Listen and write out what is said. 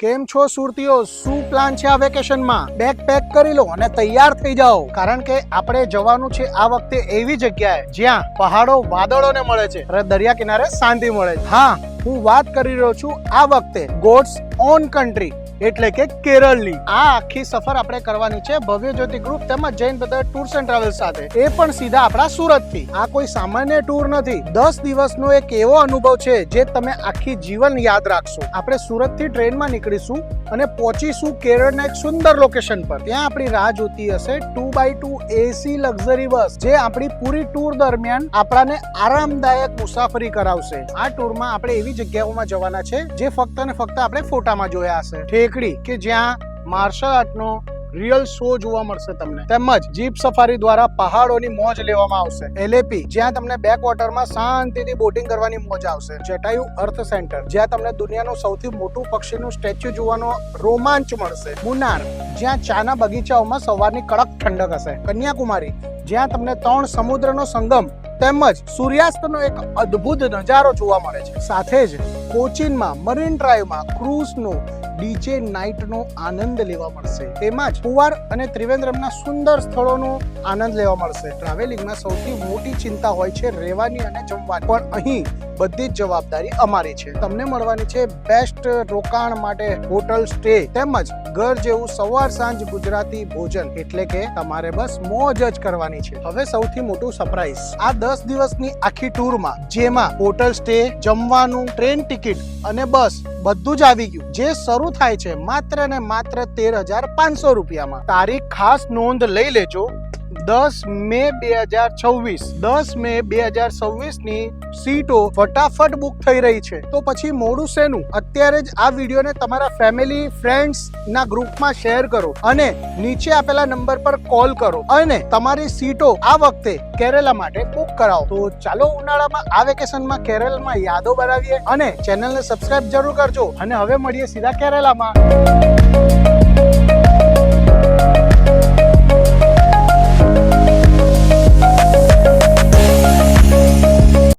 કેમ છો સુરતીઓ? શું પ્લાન છે આ વેકેશનમાં બેગ પેક કરી લો અને તૈયાર થઈ જાઓ. કારણ કે આપણે જવાનું છે આ વખતે એવી જગ્યાએ જ્યાં પહાડો વાદળોને મળે છે અને દરિયા કિનારે શાંતિ મળે છે. હા, હું વાત કરી રહ્યો છું આ વખતે ગોડ્સ ઓન કન્ટ્રી એટલે કે કેરળની. આ આખી સફર આપણે કરવાની છે ભવ્ય જ્યોતિ ગ્રુપ તેમજ Jain brother tours and travels સાથે. એ પણ સીધા આપણા સુરતથી આ કોઈ સામાન્ય ટૂર નથી. દસ દિવસનો એક એવો અનુભવ છે જે તમે આખી જીવન યાદ રાખશો. આપણે સુરતથી ટ્રેનમાં નીકળીશું અને પહોંચીશું કેરળના એક સુંદર લોકેશન પર. ત્યાં આપણી રાહ જોતી હશે two by two AC luxury bus જે આપણી પૂરી ટૂર દરમિયાન આપણાને આરામદાયક મુસાફરી કરાવશે. આ ટૂરમાં આપણે એવી જગ્યાઓમાં જવાના છે જે ફક્ત ને ફક્ત આપણે ફોટામાં જોયા હશે. ઠેકડી કે જ્યાં માર્શલ આર્ટનો રિયલ શો જોવા મળશે તમને. તેમજ જીપ સફારી દ્વારા પહાડોની મોજ લેવામાં આવશે. એલેપી જ્યાં તમને બેક વોટરમાં શાંતિથી બોટિંગ કરવાની મોજ આવશે. જટાયુ અર્થ સેન્ટર જ્યાં તમને દુનિયાનું સૌથી મોટું પક્ષીનું સ્ટેચ્યુ જોવાનો રોમાંચ મળશે. મુનાર જ્યાં ચાના બગીચાઓમાં સવારની કડક ઠંડક હશે. કન્યાકુમારી, જ્યાં તમને ત્રણ સમુદ્રનો સંગમ તેમજ સૂર્યાસ્તનો એક અદ્ભુત નજારો જોવા મળે છે. સાથે જ કોચીનમાં મરીન ડ્રાઈવમાં ક્રૂઝનો ડીજે નાઇટનો આનંદ લેવા મળશે. તેમજ પુવાર અને ત્રિવેન્દ્રમના સુંદર સ્થળોનો આનંદ લેવા મળશે. ટ્રાવેલિંગમાં સૌથી મોટી ચિંતા હોય છે રહેવાની અને જમવાની. પણ અહીં બધી જ જવાબદારી અમારી છે. તમને મળવાની છે બેસ્ટ રોકાણ માટે હોટલ સ્ટે તેમજ ઘર જેવું સવાર સાંજ ગુજરાતી ભોજન. એટલે કે તમારે બસ મોજ જ કરવાની છે. હવે સૌથી મોટું સરપ્રાઈઝ આ દસ દિવસની આખી ટૂરમાં જેમાં હોટલ સ્ટે જમવાનું ટ્રેન ટિકિટ અને બસ બધું જ આવી ગયું. જે શરૂ થાય છે માત્ર ને માત્ર તેર હજાર પાંચસો રૂપિયામાં. તારીખ ખાસ નોંધ લઈ લેજો. દસ મે બે હજાર છવ્વીસ. દસ મે બે હજાર છવ્વીસની સીટો ફટાફટ બુક થઈ રહી છે. તો પછી મોડું શેનું? અત્યારે જ આ વિડીયોને તમારા ફેમિલી, ફ્રેન્ડ્સ ના ગ્રુપમાં શેર કરો અને નીચે આપેલા નંબર પર કોલ કરો અને તમારી સીટો આ વખતે કેરેલા માટે બુક કરાવો. તો ચાલો ઉનાળામાં આ વેકેશનમાં કેરળમાં યાદો બનાવીએ અને ચેનલને સબસ્ક્રાઇબ જરૂર કરજો. અને હવે મળીએ સીધા કેરેલામાં.